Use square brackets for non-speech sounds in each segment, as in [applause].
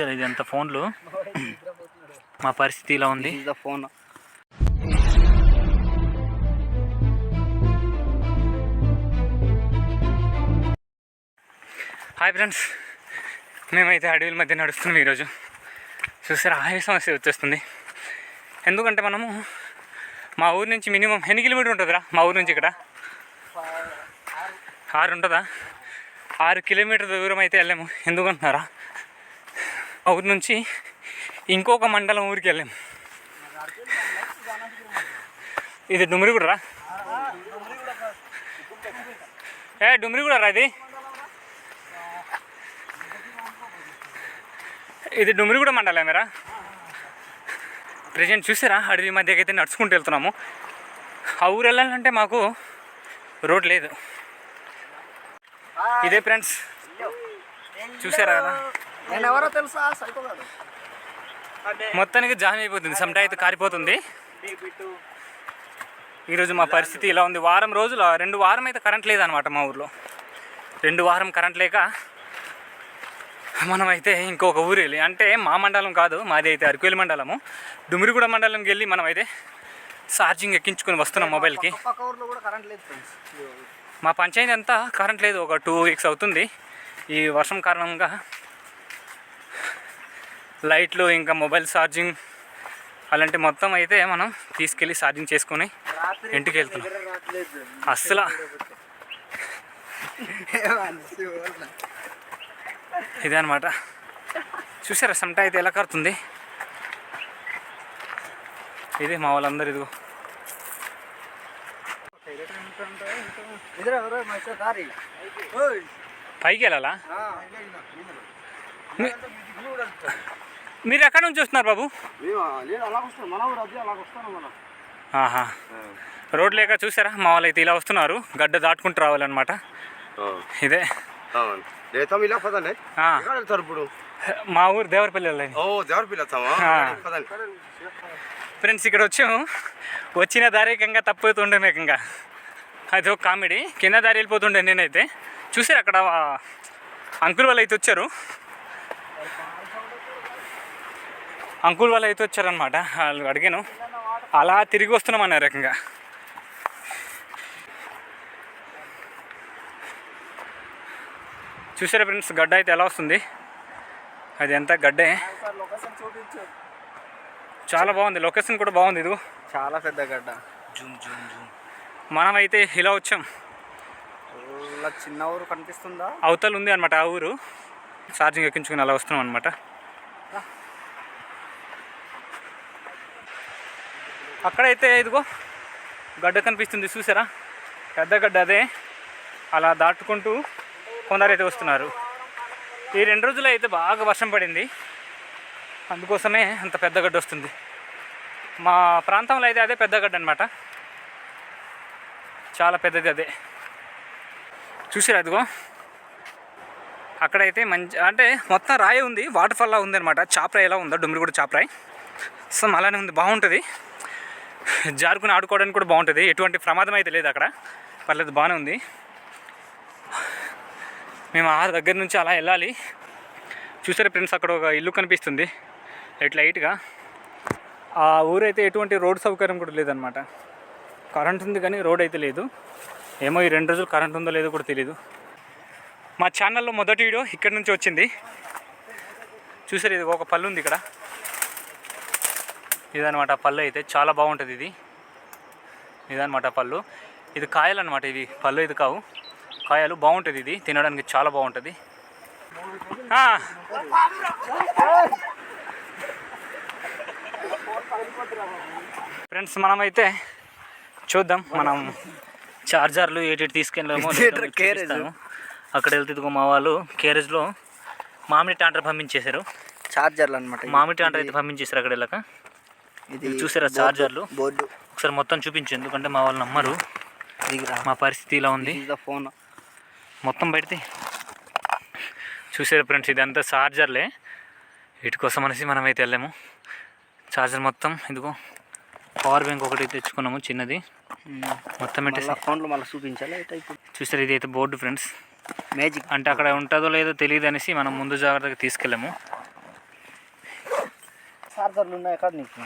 చూసారు ఇది అంత ఫోన్లు. మా పరిస్థితి ఇలా ఉంది. ఫోన్ హాయ్ ఫ్రెండ్స్ మేమైతే అడవుల మధ్య నడుస్తున్నాం ఈరోజు. చూసారా? ఆయ సమస్య వచ్చేస్తుంది. ఎందుకంటే మనము మా ఊరు నుంచి మినిమం ఎన్ని కిలోమీటర్ ఉంటుందిరా? మా ఊరు నుంచి ఇక్కడ? ఆరు ఉంటుందా? ఆరు కిలోమీటర్ దూరం అయితే వెళ్ళాము ఎందుకంటున్నారా ఊరు నుంచి ఇంకొక మండలం ఊరికి వెళ్ళాము ఇది డుమిరిగూడ రా ఏ డుమిరిగూడ రా ఇది? ఇది డుమిరిగూడ మండలం మీరా ప్రజెంట్ చూసారా? అడవి మధ్యకి అయితే నడుచుకుంటూ వెళ్తున్నాము. ఆ ఊరు వెళ్ళాలంటే మాకు రోడ్ లేదు. ఇదే ఫ్రెండ్స్ చూసారా కదా? నేను ఎవరో తెలుసా మొత్తానికి జామ్ అయిపోతుంది. సమ్ట అయితే కారిపోతుంది. ఈరోజు మా పరిస్థితి ఇలా ఉంది. వారం రోజులు రెండు వారం అయితే కరెంట్ లేదనమాట మా ఊర్లో. రెండు వారం కరెంట్ లేక మనం అయితే ఇంకొక ఊరు వెళ్ళి అంటే మా మండలం కాదు మాది అయితే అరకువేలి మండలము. డుమిరిగూడ మండలంకి వెళ్ళి మనం అయితే ఛార్జింగ్ ఎక్కించుకొని వస్తున్నాం మొబైల్కి. పక్క ఊర్లో కూడా కరెంట్ లేదు ఫ్రెండ్స్. మా పంచాయతీ అంతా కరెంట్ లేదు. ఒక టూ వీక్స్ అవుతుంది. ఈ వర్షం కారణంగా లైట్లు ఇంకా మొబైల్ ఛార్జింగ్ అలాంటి మొత్తం అయితే మనం తీసుకెళ్ళి ఛార్జింగ్ చేసుకొని ఇంటికి వెళ్తున్నాం. అస్సలు. ఇదే అనమాట చూసారా సమ్ట అయితే ఎలా కడుతుంది ఇది మా వాళ్ళందరూ ఇదిగో. పైకి వెళ్ళాలా? మీరు ఎక్కడి నుంచి వస్తున్నారు బాబు? ఆహా. రోడ్ లేక చూసారా? మా వాళ్ళు అయితే ఇలా వస్తున్నారు. గడ్డ దాటుకుంటూ రావాలన్నమాట. ఇదే. ఇప్పుడు? మా ఊరు దేవరపల్లి ఫ్రెండ్స్ ఇక్కడ వచ్చాము. వచ్చిన దారికంగా తప్పుతుండే మేకంగా అది ఒక కామెడీ. కింద దారి వెళ్ళిపోతుండే నేనైతే. చూసారు అక్కడ అంకుల్ వాళ్ళు అయితే వచ్చారు. అంకుల్ వాళ్ళు అయితే వచ్చారనమాట వాళ్ళు అడిగాను. అలా తిరిగి వస్తున్నాం అన్నారు రకంగా చూసారా ఫ్రెండ్స్ గడ్డ అయితే ఎలా వస్తుంది? అది ఎంత గడ్డే? చాలా బాగుంది. లొకేషన్ కూడా బాగుంది ఇదిగో. చాలా పెద్ద గడ్డ. Zoom zoom zoom. మనమైతే ఇలా వచ్చాం. చిన్న ఊరు కనిపిస్తుందా? అవతల ఉంది అనమాట ఆ ఊరు. ఛార్జింగ్ ఎక్కించుకుని అలా వస్తున్నాం అనమాట అక్కడైతే ఇదిగో గడ్డ కనిపిస్తుంది చూసారా? పెద్ద గడ్డ అదే. అలా దాటుకుంటూ కొందరైతే వస్తున్నారు. ఈ రెండు రోజులు అయితే బాగా వర్షం పడింది. అందుకోసమే అంత పెద్ద గడ్డ వస్తుంది. మా ప్రాంతంలో అయితే అదే పెద్ద గడ్డ అనమాట చాలా పెద్దది అదే. చూసారా అదిగో అక్కడైతే మంచి అంటే మొత్తం రాయి ఉంది వాటర్ ఫాల్లా ఉంది అనమాట చాపరాయి ఎలా ఉందో డుమ్మిడి కూడా చాపరాయి సో అలానే ఉంది బాగుంటుంది. జారుకుని ఆడుకోవడానికి కూడా బాగుంటుంది. ఎటువంటి ప్రమాదం అయితే లేదు అక్కడ. పర్లేదు బాగానే ఉంది. మేము ఆ దగ్గర నుంచి అలా వెళ్ళాలి. చూసారా ఫ్రెండ్స్ అక్కడ ఒక ఇల్లు కనిపిస్తుంది. ఇట్లా లైట్గా ఆ ఊరైతే ఎటువంటి రోడ్ సౌకర్యం కూడా లేదనమాట కరెంట్ ఉంది కానీ రోడ్ అయితే లేదు. ఏమో ఈ రెండు రోజులు కరెంట్ ఉందో లేదో కూడా తెలియదు మా ఛానల్లో మొదటి వీడియో ఇక్కడ నుంచి వచ్చింది. చూసారు ఇది ఒక పళ్ళు ఉంది ఇక్కడ. ఇదనమాట పళ్ళు అయితే చాలా బాగుంటుంది ఇది. ఇదనమాట పళ్ళు. ఇది కాయలు అనమాట ఇవి పళ్ళు ఇది కావు. కాయలు బాగుంటుంది ఇది తినడానికి చాలా బాగుంటుంది. ఫ్రెండ్స్ మనమైతే చూద్దాం మనం చార్జర్లు ఏటి తీసుకెళ్ళామో అక్కడ వెళ్తే ఇదిగో మా వాళ్ళు కేరేజ్లో మామిడి టాంటర్ పంపించేశారు. చార్జర్లు అనమాట మామిడి టాంటర్ అయితే పంపించేశారు అక్కడ వెళ్ళక. ఇది చూసారా చార్జర్లు? బోర్డు. ఒకసారి మొత్తం చూపించు ఎందుకంటే మా వాళ్ళు నమ్మరు. మా పరిస్థితి ఇలా ఉంది. ఫోన్ మొత్తం పెడితే చూసారు ఫ్రెండ్స్ ఇదంతా చార్జర్లే. వీటి కోసం అనేసి మనం అయితే వెళ్ళాము. చార్జర్ మొత్తం ఇదిగో పవర్ బ్యాంక్ ఒకటి తెచ్చుకున్నాము చిన్నది. మొత్తం ఫోన్లో మళ్ళీ చూపించాలి. చూసారు ఇది అయితే బోర్డు ఫ్రెండ్స్. మ్యాజిక్ అంటే అక్కడ ఉంటుందో లేదో తెలియదు అనేసి మనం ముందు జాగ్రత్తగా తీసుకెళ్ళాము. చార్జర్లు ఉన్నాయి అక్కడ నీకు.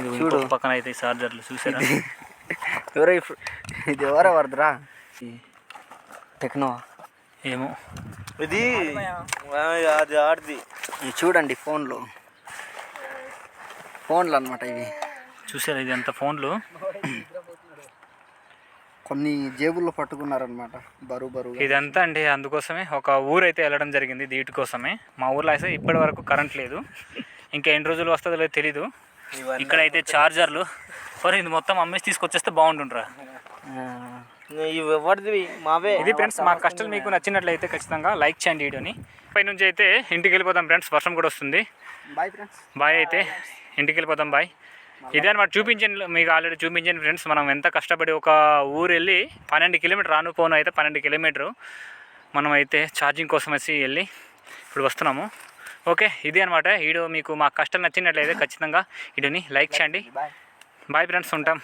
ఇది చూడు. పక్కన అయితే చార్జర్లు చూసారా? ఎవరో ఇది ఎవరో వరదరా టెక్నో ఏమో. ఇది అది ఆడిది. ఇది చూడండి ఫోన్లు. ఫోన్లు అనమాట ఇవి. చూసారా ఇది ఎంత ఫోన్లు? [clears throat] కొన్ని జేబుల్లో పట్టుకున్నారనమాట బరువు బరువు ఇదంతా అండి అందుకోసమే ఒక ఊరు అయితే వెళ్ళడం జరిగింది వీటి కోసమే. మా ఊర్లో అయితే ఇప్పటి వరకు కరెంట్ లేదు. ఇంకా ఎన్ని రోజులు వస్తుందో లేదో తెలీదు. ఇక్కడైతే చార్జర్లు మరి ఇది మొత్తం అమ్మేసి తీసుకొచ్చేస్తే బాగుంటుండ్రా. ఇవి ఎవరిది? మావే? ఇది ఫ్రెండ్స్ మా కష్టాలు మీకు నచ్చినట్లయితే ఖచ్చితంగా లైక్ చేయండి వీడియోని. పై నుంచి అయితే ఇంటికి వెళ్ళిపోదాం ఫ్రెండ్స్ వర్షం కూడా వస్తుంది. బాయ్ ఫ్రెండ్స్ బాయ్ అయితే. ఇంటికి వెళ్ళిపోదాం బాయ్ ఇదే అనమాట చూపించండి. మీకు ఆల్రెడీ చూపించండి ఫ్రెండ్స్ మనం ఎంత కష్టపడి ఒక ఊరు వెళ్ళి పన్నెండు కిలోమీటర్ రాను పోను అయితే పన్నెండు కిలోమీటరు. మనం అయితే ఛార్జింగ్ కోసం వచ్చి వెళ్ళి ఇప్పుడు వస్తున్నాము. ఓకే ఇది అనమాట వీడియో మీకు మా కష్టం నచ్చినట్లయితే ఖచ్చితంగా వీడియోని లైక్ చేయండి. బాయ్ బాయ్ ఫ్రెండ్స్ ఉంటాం.